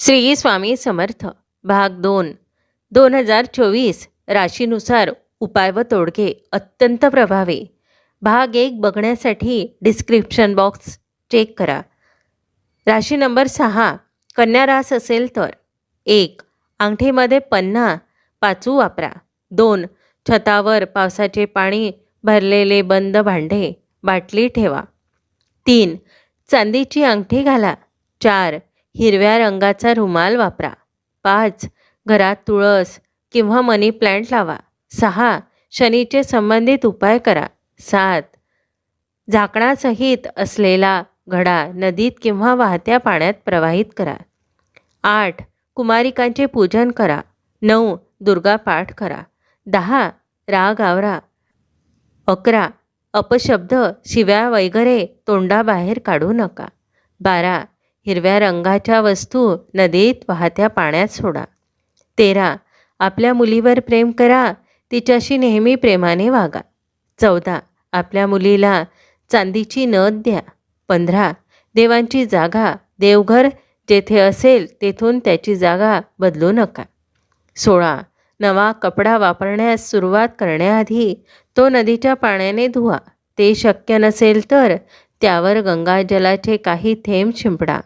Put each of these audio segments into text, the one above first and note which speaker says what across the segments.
Speaker 1: श्री स्वामी समर्थ. भाग दोन. दोन हजार चोवीस राशीनुसार उपाय व तोडगे अत्यंत प्रभावी. भाग एक बघण्यासाठी डिस्क्रिप्शन बॉक्स चेक करा. राशी नंबर सहा कन्या रास असेल तर. एक अंगठीमध्ये पन्ना पाचू वापरा. दोन छतावर पावसाचे पाणी भरलेले बंद भांडे बाटली ठेवा. तीन चांदीची अंगठी घाला. चार हिरव्या रंगाचा रुमाल वापरा. पाच. घरात तुळस किंवा मनी प्लॅन्ट लावा. सहा. शनीचे संबंधित उपाय करा. सात. झाकणासहित असलेला घडा नदीत किंवा वाहत्या पाण्यात प्रवाहित करा. आठ. कुमारिकांचे पूजन करा. नऊ. दुर्गा पाठ करा. दहा. राग आवरा. अकरा. अपशब्द शिव्या वगैरे तोंडाबाहेर काढू नका. बारा. हिरव्या रंगाच्या वस्तू नदीत वाहत्या पाण्यात सोडा. तेरा आपल्या मुलीवर प्रेम करा तिच्याशी नेहमी प्रेमाने वागा. चौदा आपल्या मुलीला चांदीची नद द्या. पंधरा देवांची जागा देवघर जेथे असेल तेथून त्याची जागा बदलू नका. सोळा नवा कपडा वापरण्यास सुरुवात करण्याआधी तो नदीच्या पाण्याने धुवा. ते शक्य नसेल तर त्यावर गंगाजलाचे काही थेंब शिंपडा.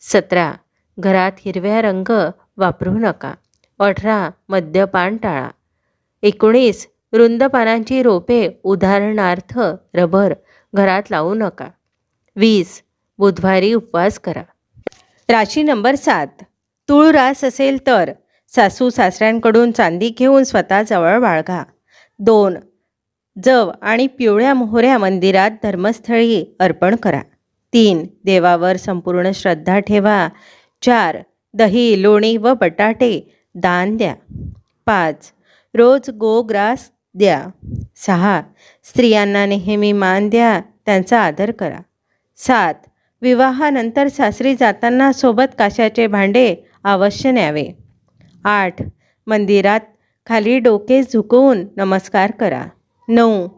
Speaker 1: सतरा घरात हिरव्या रंग वापरू नका. अठरा मद्यपान टाळा. एकोणीस रुंद पानांची रोपे उदाहरणार्थ रबर घरात लावू नका. वीस बुधवारी उपवास करा. राशी नंबर सात. तूळ रास असेल तर सासू सासऱ्यांकडून चांदी घेऊन स्वतःजवळ बाळगा. दोन जव आणि पिवळ्या मोहऱ्या मंदिरात धर्मस्थळी अर्पण करा. तीन देवावर संपूर्ण श्रद्धा ठेवा. चार दही लोणी व बटाटे दान द्या. पाच रोज गोग्रास द्या. सहा स्त्रियांना नेहमी मान द्या त्यांचा आदर करा. सात विवाहानंतर सासरी जाताना सोबत काशाचे भांडे अवश्य न्यावे. आठ मंदिरात खाली डोके झुकवून नमस्कार करा. नऊ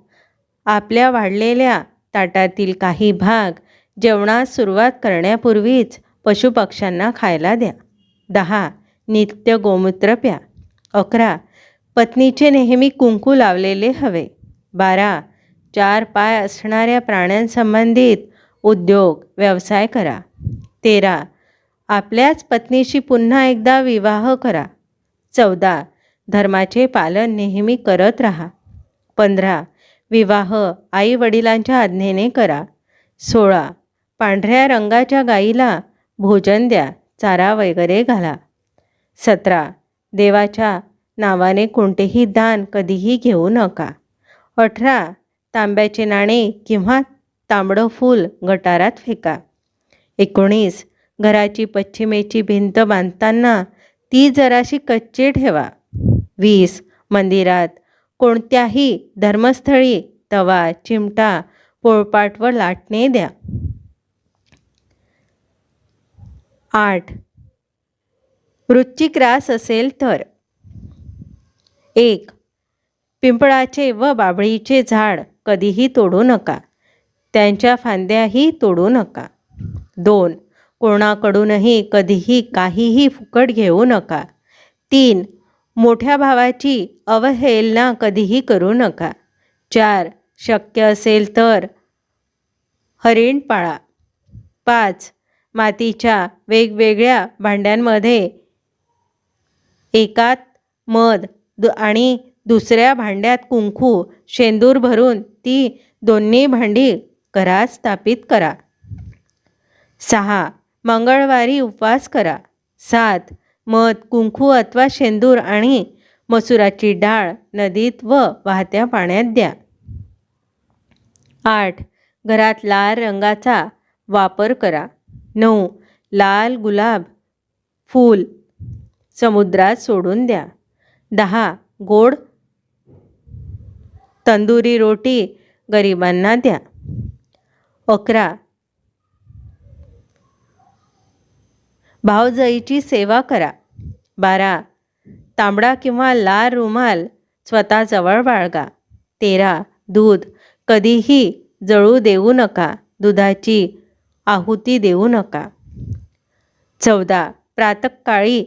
Speaker 1: आपल्या वाढलेल्या ताटातील काही भाग जेवणास सुरुवात करण्यापूर्वीच पशुपक्ष्यांना खायला द्या. दहा. नित्य गोमूत्र प्या. अकरा. पत्नीचे नेहमी कुंकू लावलेले हवे. बारा. चार पाय असणाऱ्या प्राण्यांसंबंधित उद्योग व्यवसाय करा. तेरा. आपल्याच पत्नीशी पुन्हा एकदा विवाह करा. चौदा. धर्माचे पालन नेहमी करत राहा. पंधरा. विवाह आई वडिलांच्या आज्ञेने करा. सोळा. पांढऱ्या रंगाच्या गाईला भोजन द्या चारा वगैरे घाला. सतरा. देवाच्या नावाने कोणतेही दान कधीही घेऊ नका. अठरा. तांब्याचे नाणे किंवा तांबडं फूल गटारात फेका. एकोणीस. घराची पश्चिमेची भिंत बांधताना ती जराशी कच्ची ठेवा. वीस. मंदिरात कोणत्याही धर्मस्थळी तवा चिमटा पोळपाट व लाटणे द्या. आठ. वृश्चिक रास असेल तर. एक. पिंपळाचे व बाभळीचे झाड कधीही तोडू नका. त्यांच्या फांद्याही तोडू नका. दोन. कोणाकडूनही कधीही काहीही फुकट घेऊ नका. तीन. मोठ्या भावाची अवहेलना कधीही करू नका. चार. शक्य असेल तर. हरिण पाळा. पाच. मातीच्या वेगवेगळ्या भांड्यांमध्ये एकात मध दु आणि दुसऱ्या भांड्यात कुंकू शेंदूर भरून ती दोन्ही भांडी घरात स्थापित करा. सहा. मंगळवारी उपवास करा. सात. मध कुंकू अथवा शेंदूर आणि मसुराची डाळ नदीत व वाहत्या पाण्यात द्या. आठ. घरात लाल रंगाचा वापर करा. नऊ. लाल गुलाब फूल समुद्रात सोडून द्या. दहा. गोड तंदुरी रोटी गरिबांना द्या. अकरा. भावजईची सेवा करा. बारा. तांबडा किंवा लाल रुमाल स्वतःजवळ बाळगा. तेरा. दूध. कधीही जळू देऊ नका. दुधाची आहुती देऊ नका. चौदा. प्रातकाळी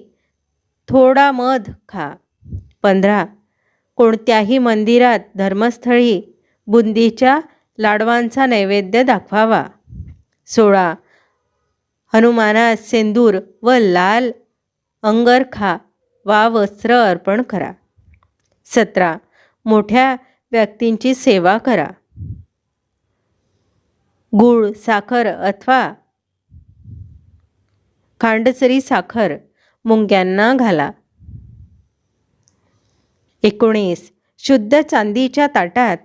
Speaker 1: थोडा मध खा. पंधरा. कोणत्याही मंदिरात धर्मस्थळी बुंदीच्या लाडवांचा नैवेद्य दाखवावा. सोळा. हनुमानास सेंदूर व लाल अंगरखा वा वस्त्र अर्पण करा. सतरा. मोठ्या व्यक्तींची सेवा करा. गूळ साखर अथवा खांडसरी साखर मुंग्यांना घाला. एकोणीस. शुद्ध चांदीच्या ताटात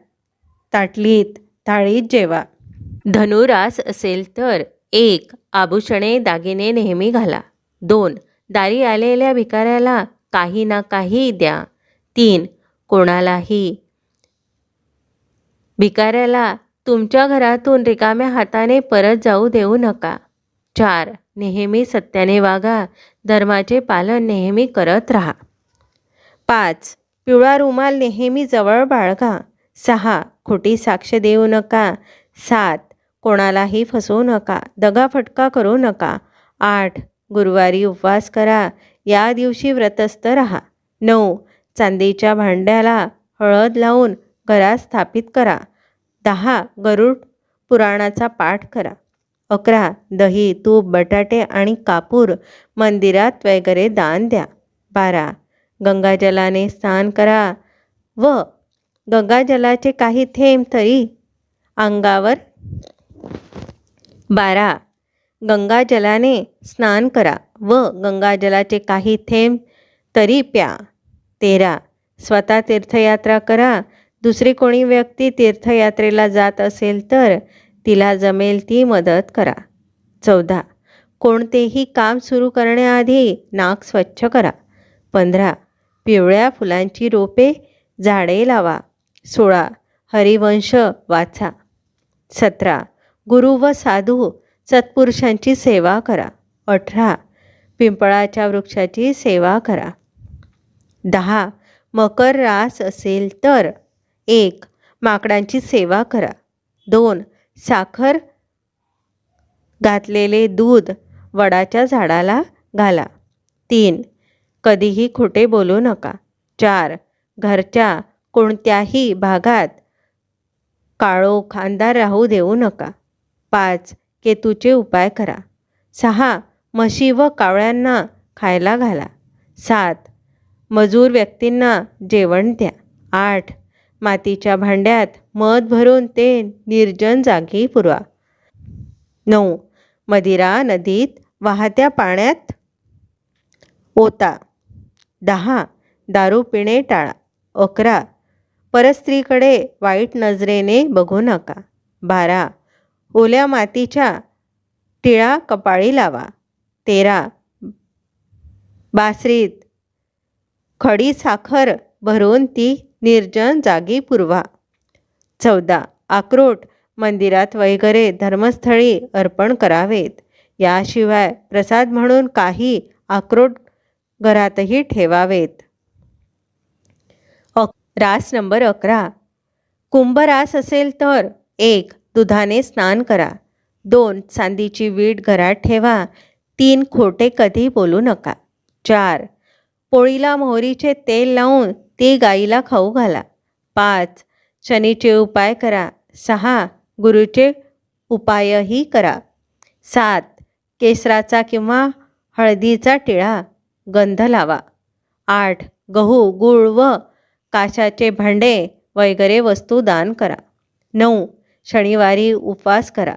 Speaker 1: ताटलीत थाळीत जेवा. धनुरास असेल तर एक आभूषणे दागिने नेहमी घाला. दोन. दारी आलेल्या भिकाऱ्याला काही ना काही द्या. तीन. कोणालाही भिकाऱ्याला तुमच्या घरातून रिकाम्या हाताने परत जाऊ देऊ नका. चार. नेहमी सत्याने वागा. धर्माचे पालन नेहमी करत राहा. पाच. पिवळा रुमाल नेहमी जवळ बाळगा. सहा. खोटी साक्ष देऊ नका. सात. कोणालाही फसवू नका. दगाफटका करू नका. आठ. गुरुवारी उपवास करा. या दिवशी व्रतस्थ राहा. नऊ. चांदीच्या भांड्याला हळद लावून घरात स्थापित करा. दहा गरुड पुराणाचा पाठ करा. अकरा दही तूप बटाटे आणि कापूर मंदिरात वगैरे दान द्या. बारा गंगाजलाने स्नान करा व गंगाजलाचे काही थेंब तरी अंगावर. बारा गंगाजलाने स्नान करा व गंगाजलाचे काही थेंब तरी प्या. तेरा स्वतः तीर्थयात्रा करा दुसरी कोणी व्यक्ती तीर्थयात्रेला जात असेल तर तिला जमेल ती मदत करा. चौदा. कोणतेही काम सुरू करण्याआधी नाक स्वच्छ करा. पंधरा. पिवळ्या फुलांची रोपे झाडे लावा. सोळा. हरिवंश वाचा. सतरा. गुरु व साधू सत्पुरुषांची सेवा करा. अठरा. पिंपळाच्या वृक्षाची सेवा करा. दहा. मकर रास असेल तर एक माकडांची सेवा करा. दोन साखर घातलेले दूध वडाच्या झाडाला घाला. तीन कधीही खोटे बोलू नका. चार घरच्या कोणत्याही भागात काळो खांदार राहू देऊ नका. पाच केतूचे उपाय करा. सहा म्हशी व कावळ्यांना खायला घाला. सात मजूर व्यक्तींना जेवण द्या. आठ मातीच्या भांड्यात मध भरून ते निर्जन जागी पुरवा. नऊ. मदिरा नदीत वाहत्या पाण्यात ओता. दहा. दारू पिणे टाळा. अकरा. परस्त्रीकडे वाईट नजरेने बघू नका. बारा. ओल्या मातीच्या टिळा कपाळी लावा. तेरा. बासरीत खडी साखर भरून ती निर्जन जागी पुरवा. चौदा. आक्रोट मंदिरात वगैरे धर्मस्थळी अर्पण करावेत. याशिवाय प्रसाद म्हणून काही आक्रोट घरातही ठेवावेत. रास नंबर अकरा. कुंभरास असेल तर एक दुधाने स्नान करा. दोन चांदीची वीट घरात ठेवा. तीन खोटे कधी बोलू नका. चार पोळीला मोहरीचे तेल लावून ती गाईला खाऊ घाला. पाच शनीचे उपाय करा. सहा गुरुचे उपायही करा. सात केसराचा किंवा हळदीचा टिळा गंध लावा. आठ गहू गूळ व काशाचे भांडे वगैरे वस्तू दान करा. नऊ शनिवारी उपवास करा.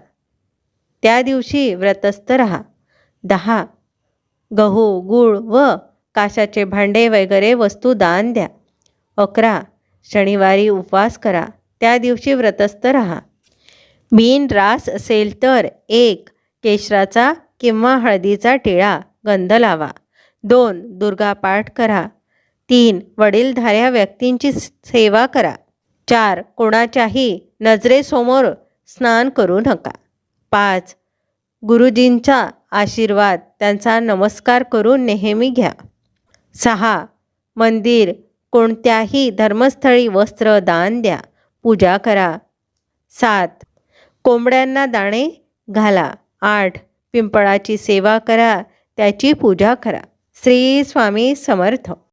Speaker 1: त्या दिवशी व्रतस्थ राहा. दहा गहू गूळ व काशाचे भांडे वगैरे वस्तू दान द्या. अकरा. शनिवारी उपवास करा. त्या दिवशी व्रतस्थ राहा. बिन रास असेल तर एक केशराचा किंवा हळदीचा टिळा गंध लावा. दोन दुर्गा पाठ करा. तीन वडीलधाऱ्या व्यक्तींची सेवा करा. चार कोणाच्याही नजरेसमोर स्नान करू नका. पाच गुरुजींचा आशीर्वाद त्यांचा नमस्कार करून नेहमी घ्या. सहा मंदिर कोणत्याही धर्मस्थळी वस्त्र दान द्या. पूजा करा. सात. कोंबड्यांना दाणे घाला. आठ. पिंपळाची सेवा करा. त्याची पूजा करा. श्री स्वामी समर्थ.